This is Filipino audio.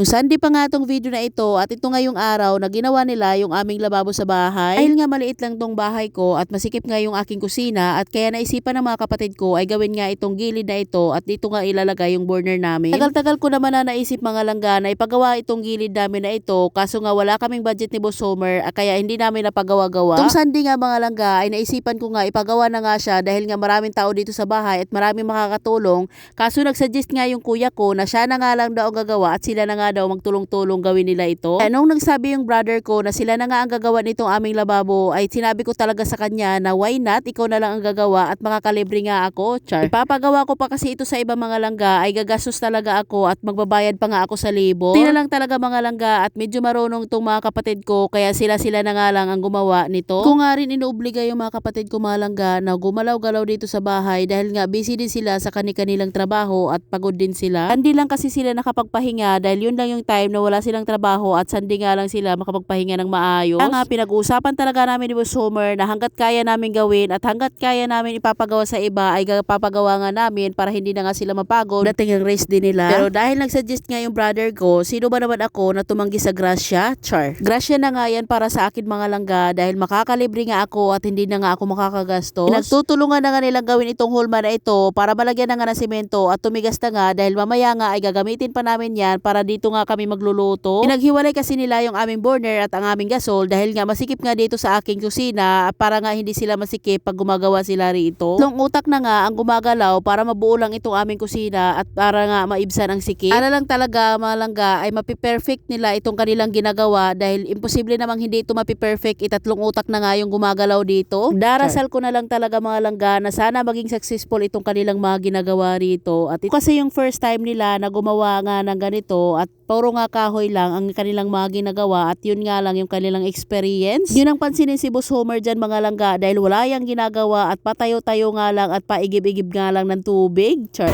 Yung Sunday pa nga tong video na ito at ito nga yung araw na ginawa nila yung aming lababo sa bahay. Dahil nga maliit lang tong bahay ko at masikip nga yung aking kusina at kaya naisipan ng mga kapatid ko ay gawin nga itong gilid na ito at dito nga ilalagay yung burner namin. Tagal-tagal ko naman na naisip mga langga na ipagawa itong gilid namin na ito kaso nga wala kaming budget ni Boss Homer kaya hindi namin napagawa-gawa. Itong Sunday nga mga langga ay naisipan ko nga ipagawa na nga siya dahil nga maraming tao dito sa bahay at maraming makakatulong kaso nagsuggest nga yung kuya ko na siya na nga lang daw gagawa at sila na nga daw magtulong-tulong gawin nila ito. Kaya nung nagsabi yung brother ko na sila na nga ang gagawa nitong aming lababo ay sinabi ko talaga sa kanya na why not ikaw na lang ang gagawa at makakalibre nga ako. Char. Ipapagawa ko pa kasi ito sa ibang mga langga ay gagastos talaga ako at magbabayad pa nga ako sa libo. Na lang talaga mga langga at medyo marunong tong mga kapatid ko kaya sila-sila na nga lang ang gumawa nito. Ko nga rin inuobliga yung mga kapatid ko mga langga na gumalaw-galaw dito sa bahay dahil nga busy din sila sa kani-kanilang trabaho at pagod din sila. Hindi lang kasi sila nakapagpahinga dahil yun lang yung time na wala silang trabaho at sandi nga lang sila makapagpahinga ng maayos. Kaya nga pinag-uusapan talaga namin ni Boss Homer na hanggat kaya namin gawin at hanggat kaya namin ipapagawa sa iba ay papagawa nga namin para hindi na nga sila mapagod. Dating ang race din nila. Pero dahil nagsuggest nga yung brother ko, sino ba naman ako na tumanggi sa grasya? Char. Grasya na nga yan para sa akin mga langga dahil makakalibre nga ako at hindi na nga ako makakagastos. Nagtutulungan na nga nilang gawin itong hulma na ito para malagyan na nga ng simento at tumigas na nga dahil mamaya nga ay gagamitin pa namin yan para dito nga kami magluluto. Pinaghiwalay kasi nila yung aming burner at ang aming gasol dahil nga masikip nga dito sa aking kusina para nga hindi sila masikip pag gumagawa sila rito. Long utak na nga ang gumagalaw para mabuo lang itong aming kusina at para nga maibsan ang sikip. Para lang talaga mga langga ay mapiperfect nila itong kanilang ginagawa dahil imposible namang hindi ito mapiperfect itatlong utak na nga yung gumagalaw dito. Darasal ko na lang talaga mga langga na sana maging successful itong kanilang mga ginagawa rito. At ito kasi yung first time nila na gumawa nga ng ganito at puro nga kahoy lang ang kanilang mga ginagawa at yun nga lang yung kanilang experience. Yun ang pansinin si Boss Homer dyan mga langga dahil wala yang ginagawa at patayo-tayo nga lang at paigib-igib nga lang ng tubig. Char.